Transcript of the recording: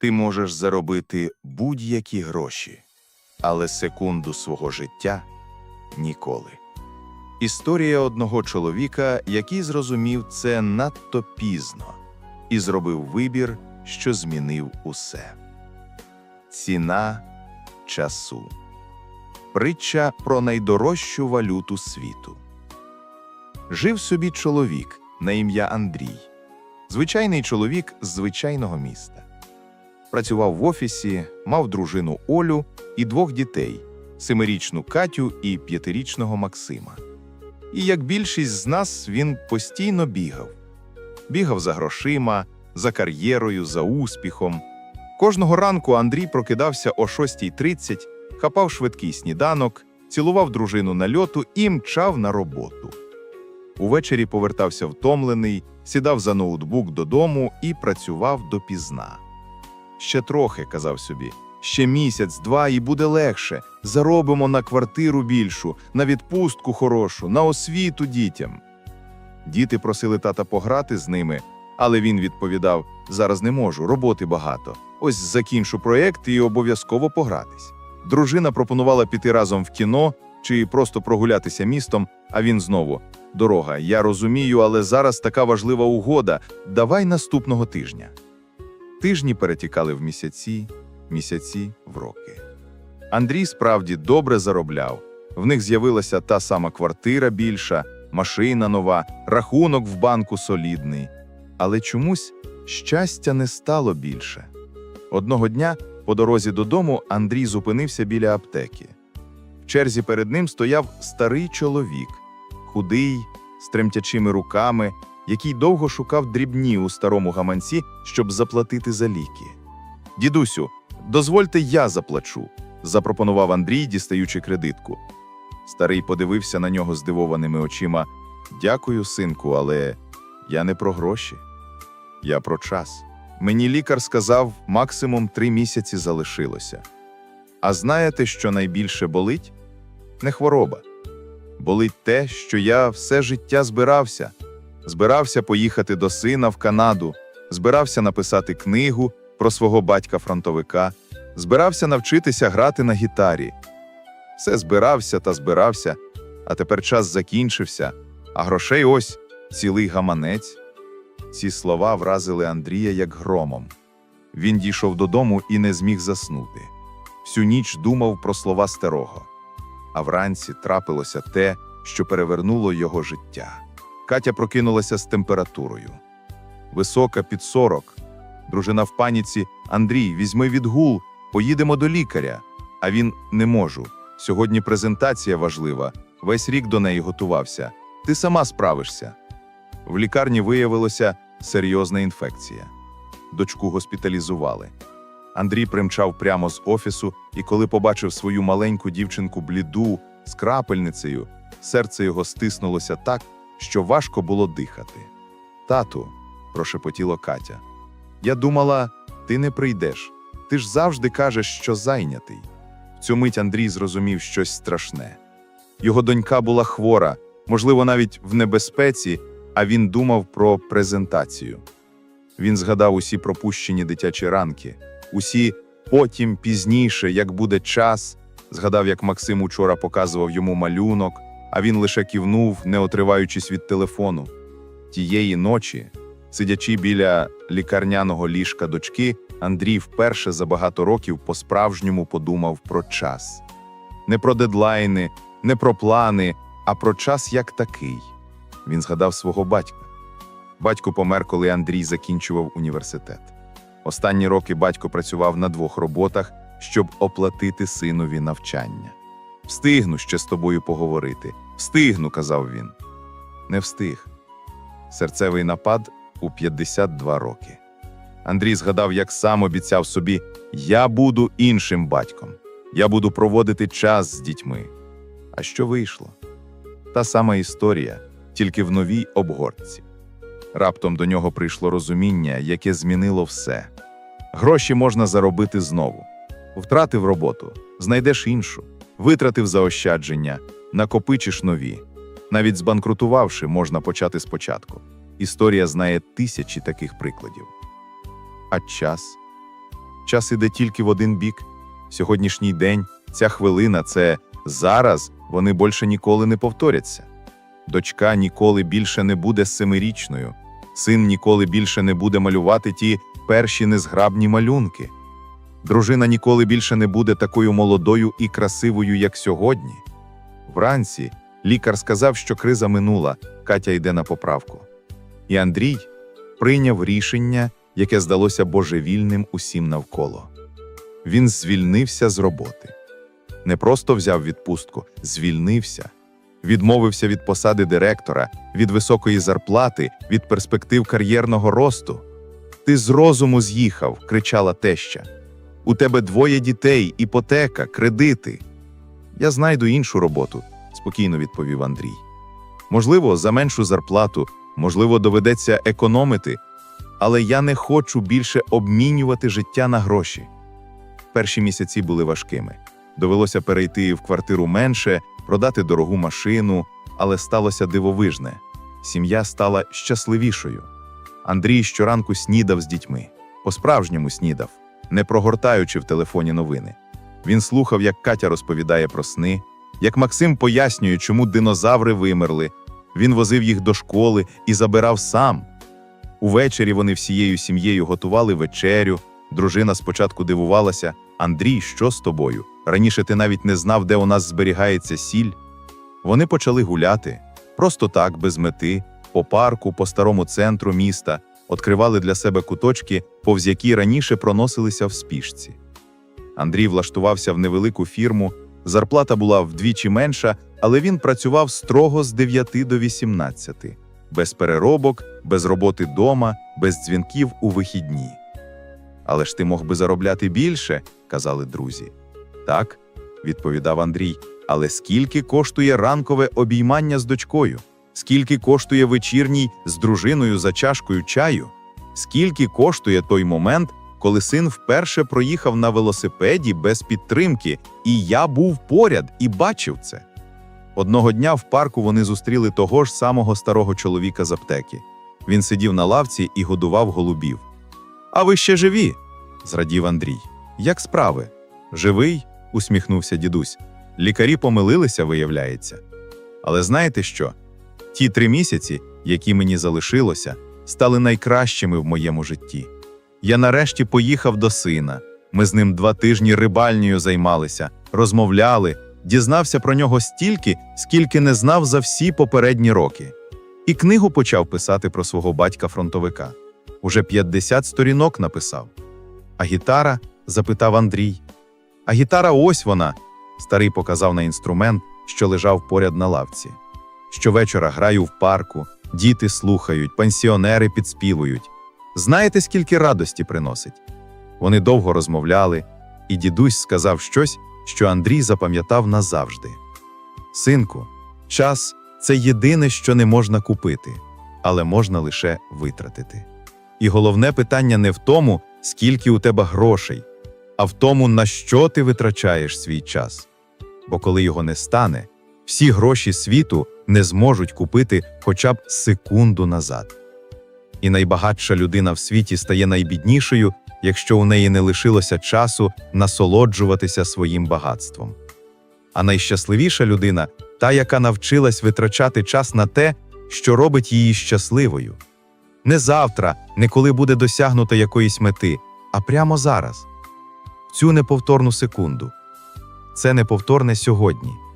Ти можеш заробити будь-які гроші, але секунду свого життя ніколи. Історія одного чоловіка, який зрозумів це надто пізно і зробив вибір, що змінив усе. Ціна часу. Притча про найдорожчу валюту світу. Жив собі чоловік на ім'я Андрій. Звичайний чоловік з звичайного міста. Працював в офісі, мав дружину Олю і двох дітей семирічну Катю і п'ятирічного Максима. І як більшість з нас, він постійно бігав. Бігав за грошима, за кар'єрою, за успіхом. Кожного ранку Андрій прокидався о 6.30, хапав швидкий сніданок, цілував дружину на льоту і мчав на роботу. Увечері повертався втомлений, сідав за ноутбук додому і працював допізна. Ще трохи, казав собі, ще місяць-два і буде легше. Заробимо на квартиру більшу, на відпустку хорошу, на освіту дітям. Діти просили тата пограти з ними, але він відповідав: зараз не можу, роботи багато. Ось закінчу проєкт і обов'язково погратись. Дружина пропонувала піти разом в кіно чи просто прогулятися містом, а він знову: Дорога, я розумію, але зараз така важлива угода. Давай наступного тижня. Тижні перетікали в місяці, місяці в роки. Андрій справді добре заробляв. В них з'явилася та сама квартира більша, машина нова, рахунок в банку солідний. Але чомусь щастя не стало більше. Одного дня по дорозі додому Андрій зупинився біля аптеки. В черзі перед ним стояв старий чоловік, худий, з тремтячими руками, який довго шукав дрібні у старому гаманці, щоб заплатити за ліки. Дідусю, дозвольте, я заплачу, запропонував Андрій, дістаючи кредитку. Старий подивився на нього здивованими очима. Дякую, синку, але я не про гроші. Я про час. Мені лікар сказав, максимум три місяці залишилося. А знаєте, що найбільше болить? Не хвороба. Болить те, що я все життя збирався. Збирався поїхати до сина в Канаду, збирався написати книгу про свого батька-фронтовика, збирався навчитися грати на гітарі. Все збирався та збирався, а тепер час закінчився, а грошей ось цілий гаманець. Ці слова вразили Андрія як громом. Він дійшов додому і не зміг заснути. Всю ніч думав про слова старого. А вранці трапилося те, що перевернуло його життя. Катя прокинулася з температурою. Висока під сорок. Дружина в паніці Андрій, візьми відгул, поїдемо до лікаря. А він не можу. Сьогодні презентація важлива. Весь рік до неї готувався. Ти сама справишся. В лікарні виявилося серйозна інфекція. Дочку госпіталізували. Андрій примчав прямо з офісу, і коли побачив свою маленьку дівчинку бліду з крапельницею, серце його стиснулося так, що важко було дихати. Тату, прошепотіло Катя, я думала, ти не прийдеш. Ти ж завжди кажеш, що зайнятий. В цю мить Андрій зрозумів щось страшне. Його донька була хвора, можливо, навіть в небезпеці, а він думав про презентацію. Він згадав усі пропущені дитячі ранки, усі потім пізніше, як буде час. Згадав, як Максим учора показував йому малюнок, а він лише кивнув, не отриваючись від телефону. Тієї ночі, сидячи біля лікарняного ліжка дочки, Андрій вперше за багато років по-справжньому подумав про час. Не про дедлайни, не про плани, а про час як такий. Він згадав свого батька. Батько помер, коли Андрій закінчував університет. Останні роки батько працював на двох роботах, щоб оплатити синові навчання. Встигну ще з тобою поговорити. Встигну, казав він. Не встиг. Серцевий напад у 52 роки. Андрій згадав, як сам обіцяв собі: Я буду іншим батьком, я буду проводити час з дітьми. А що вийшло? Та сама історія, тільки в новій обгортці. Раптом до нього прийшло розуміння, яке змінило все. Гроші можна заробити знову. Втратив роботу, знайдеш іншу, витратив заощадження, накопичиш нові. Навіть збанкрутувавши, можна почати спочатку. Історія знає тисячі таких прикладів. А час? час іде тільки в один бік. Сьогоднішній день, ця хвилина це зараз вони більше ніколи не повторяться. Дочка ніколи більше не буде семирічною, син ніколи більше не буде малювати ті перші незграбні малюнки. Дружина ніколи більше не буде такою молодою і красивою, як сьогодні. Вранці лікар сказав, що криза минула, Катя йде на поправку. І Андрій прийняв рішення, яке здалося божевільним усім навколо. Він звільнився з роботи. Не просто взяв відпустку, звільнився. Відмовився від посади директора, від високої зарплати, від перспектив кар'єрного росту. Ти з розуму з'їхав, кричала теща. У тебе двоє дітей, іпотека, кредити. Я знайду іншу роботу, спокійно відповів Андрій. Можливо, за меншу зарплату, можливо, доведеться економити, але я не хочу більше обмінювати життя на гроші. Перші місяці були важкими. Довелося перейти в квартиру менше, продати дорогу машину, але сталося дивовижне. Сім'я стала щасливішою. Андрій щоранку снідав з дітьми, по-справжньому снідав, не прогортаючи в телефоні новини. Він слухав, як Катя розповідає про сни, як Максим пояснює, чому динозаври вимерли. Він возив їх до школи і забирав сам. Увечері вони всією сім'єю готували вечерю. Дружина спочатку дивувалася: Андрій, що з тобою? Раніше ти навіть не знав, де у нас зберігається сіль. Вони почали гуляти просто так, без мети, по парку, по старому центру міста, відкривали для себе куточки, повз які раніше проносилися в спішці. Андрій влаштувався в невелику фірму, зарплата була вдвічі менша, але він працював строго з 9 до 18, без переробок, без роботи дома, без дзвінків у вихідні. Але ж ти мог би заробляти більше, казали друзі. Так, відповідав Андрій. Але скільки коштує ранкове обіймання з дочкою? Скільки коштує вечірній з дружиною за чашкою чаю? Скільки коштує той момент, коли син вперше проїхав на велосипеді без підтримки, і я був поряд і бачив це? Одного дня в парку вони зустріли того ж самого старого чоловіка з аптеки. Він сидів на лавці і годував голубів. А ви ще живі? зрадів Андрій. Як справи? Живий? усміхнувся дідусь. Лікарі помилилися, виявляється. Але знаєте що? Ті три місяці, які мені залишилося, стали найкращими в моєму житті. Я нарешті поїхав до сина. Ми з ним два тижні рибальнею займалися, розмовляли, дізнався про нього стільки, скільки не знав за всі попередні роки. І книгу почав писати про свого батька-фронтовика. Уже 50 сторінок написав. А гітара? запитав Андрій. А гітара ось вона. Старий показав на інструмент, що лежав поряд на лавці. Щовечора граю в парку, діти слухають, пенсіонери підспівують. Знаєте, скільки радості приносить? Вони довго розмовляли, і дідусь сказав щось, що Андрій запам'ятав назавжди. Синку, час це єдине, що не можна купити, але можна лише витратити. І головне питання не в тому, скільки у тебе грошей, а в тому, на що ти витрачаєш свій час. Бо коли його не стане, всі гроші світу не зможуть купити хоча б секунду назад. І найбагатша людина в світі стає найбіднішою, якщо у неї не лишилося часу насолоджуватися своїм багатством. А найщасливіша людина та, яка навчилась витрачати час на те, що робить її щасливою. Не завтра, не коли буде досягнуто якоїсь мети, а прямо зараз. В цю неповторну секунду. Це неповторне сьогодні.